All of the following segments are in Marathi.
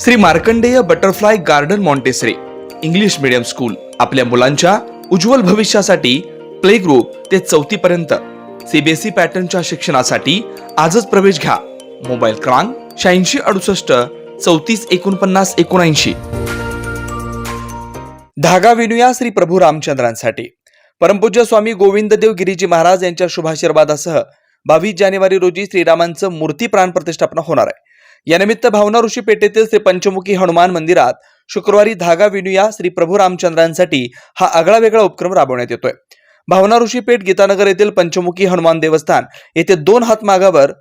Shri Markandey butterfly garden Montessori English medium school आपल्या मुलांच्या उज्ज्वल भविष्यासाठी प्ले ग्रुप ते चौथी पर्यंत सीबीएसई पॅटर्नच्या शिक्षणासाठी आजच प्रवेश घ्या. मोबाईल क्रमांक शहाऐंशी अडुसष्ट चौतीस एकोणपन्नास एकोणऐंशी. धागा विणूया श्री प्रभू रामचंद्रांसाठी. परमपूज्य स्वामी गोविंददेव गिरीजी महाराज यांच्या शुभाशीर्वादासह बावीस जानेवारी रोजी श्रीरामांचं मूर्ती प्राण प्रतिष्ठापना होणार आहे. यानिमित्त भावना ऋषी पेठेतील श्री पंचमुखी हनुमान मंदिरात शुक्रवारी धागा विनुया श्री प्रभू रामचंद्रांसाठी हा आगळा वेगळा उपक्रम राबवण्यात येतोय. भावना ऋषी पेठ गीतानगर येथील पंचमुखी हनुमान देवस्थान येथे दोन हात मागावर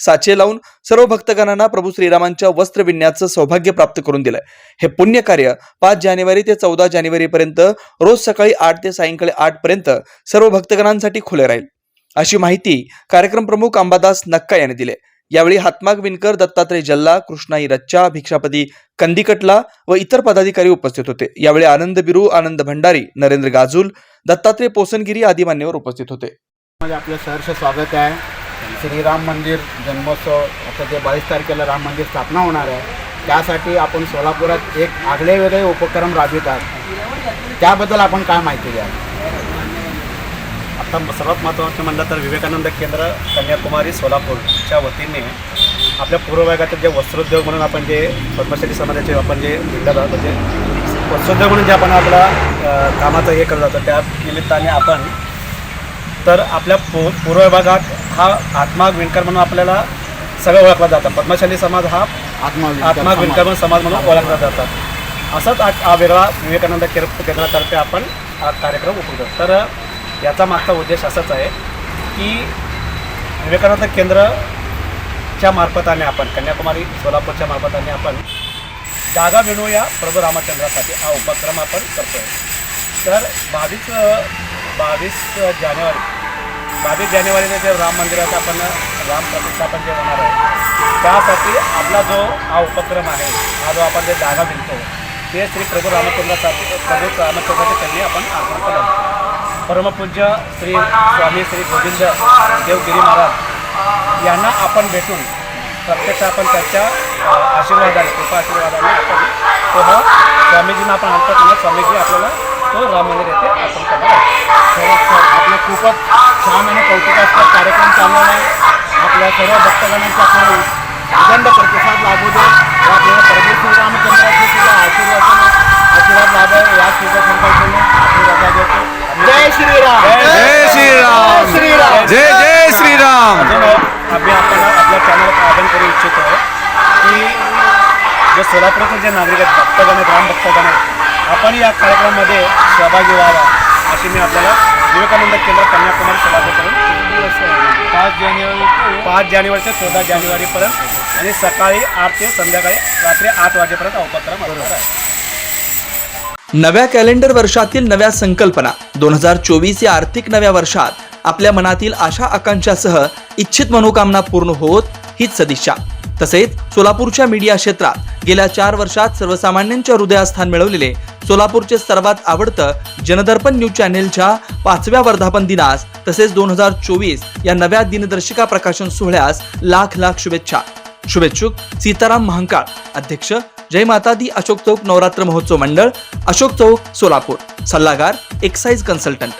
साचे लावून सर्व भक्तगणांना प्रभू श्रीरामांच्या वस्त्र विणण्याचं सौभाग्य प्राप्त करून दिलंय. हे पुण्य कार्य पाच जानेवारी ते चौदा जानेवारी पर्यंत रोज सकाळी आठ ते सायंकाळी आठ पर्यंत सर्व भक्तगणांसाठी खुले राहील. अशी माहिती कार्यक्रम प्रमुख अंबादास नक्का यांनी दिली यावेळी हातमाग विणकर दत्तात्रय जल्ला कृष्णाई रच्चा भिक्षापती कंदिकटला व इतर पदाधिकारी उपस्थित होते. यावेळी आनंद बिरू आनंद भंडारी नरेंद्र गाजूल दत्तात्रय पोसनगिरी आदी मान्यवर उपस्थित होते. आपलं सहर्ष स्वागत आहे. श्रीराम मंदिर जन्मोत्सव आता ते बावीस तारखेला राम मंदिर स्थापना होणार आहे. त्यासाठी आपण सोलापुरात एक आगळे वेगळे उपक्रम राबवितात त्याबद्दल आपण काय माहिती द्या आता सर्वात महत्त्वाचं म्हणलं तर विवेकानंद केंद्र कन्याकुमारी सोलापूरच्या वतीने आपल्या पूर्व भागातील जे वस्त्रोद्योग म्हणून आपण जे पद्मश्री समाजाचे आपण जे दिलं जातं म्हणजे वस्त्रोद्योग म्हणून जे आपण आपला कामाचं हे करत जातो त्या निमित्ताने आपण तर आपल्या पू पूर्व विभागात हा आत्मा विणकर म्हणून आपल्याला सगळं ओळखला जातं. पद्मशाली समाज हा आत्मा आत्मा विणकर म्हणून समाज म्हणून ओळखला जातात असंच हा वेगळा विवेकानंद केंद्र केंद्रातर्फे आपण हा कार्यक्रम उपवतो तर याचा मागचा उद्देश असाच आहे की विवेकानंद केंद्रच्या मार्फताने आपण कन्याकुमारी सोलापूरच्या मार्फताने आपण जागा विणूया प्रभू रामचंद्रासाठी हा उपक्रम आपण करतो आहे तर बावीस बावीस जानेवारी बावीस जानेवारीला जे राम मंदिराचं आपण राम प्रतिष्ठापन जे होणार आहे त्यासाठी आपला जो हा उपक्रम आहे हा जो आपण जे जागा विणतो ते श्री प्रभू रामचंद्रासाठी प्रभू रामचंद्राच्या त्यांनी आपण आग्रह केला परमपूज्य श्री स्वामी श्री गोविंद देवगिरी महाराज यांना आपण भेटून प्रत्यक्ष आपण त्याच्या आशीर्वादाने कृपा आशीर्वादाने आपण तो हा स्वामीजींना आपण आणतो तेव्हा स्वामीजी आपल्याला तो राम मंदिर येथे आपण करणार आहे आपलं खूपच छान आणि कौतुकास्पद कार्यक्रम चालू आहे. आपल्या सर्व भक्तगणांचा आपल्याला प्रचंड प्रतिसाद लाभू दे व आपल्याला प्रभू श्रीरामचंद्राचे सोलापूरचे जे नागरिक आहेत भक्तगण आहेत राम भक्तगण आहेत आपण या कार्यक्रमामध्ये सहभागी व्हावा अशी मी आपल्याला विवेकानंद केंद्र कन्याकुमारी सोलापूरकडून पाच जानेवारी पाच जानेवारी ते चौदा जानेवारीपर्यंत आणि सकाळी आठ ते संध्याकाळी रात्री आठ वाजेपर्यंत उपक्रम असणार आहे. नव्या कॅलेंडर वर्षातील नव्या संकल्पना दोन हजार चोवीस या आर्थिक नव्या वर्षात आपल्या मनातील आशा आकांक्षासह इच्छित मनोकामना पूर्ण होत हीच सदिच्छा. तसेच सोलापूरच्या मीडिया क्षेत्रात गेल्या चार वर्षात सर्वसामान्यांच्या हृदयात स्थान मिळवलेले सोलापूरचे सर्वात आवडतं जनदर्पण न्यूज चॅनेलच्या पाचव्या वर्धापन दिनास तसेच दोन हजार चोवीस या नव्या दिनदर्शिका प्रकाशन सोहळ्यास लाख लाख शुभेच्छा. शुभेच्छुक सीताराम महांकाळ अध्यक्ष जय माता दी अशोक चौक नवरात्र महोत्सव मंडळ अशोक चौक सोलापूर सल्लागार एक्साईज कन्सल्टंट.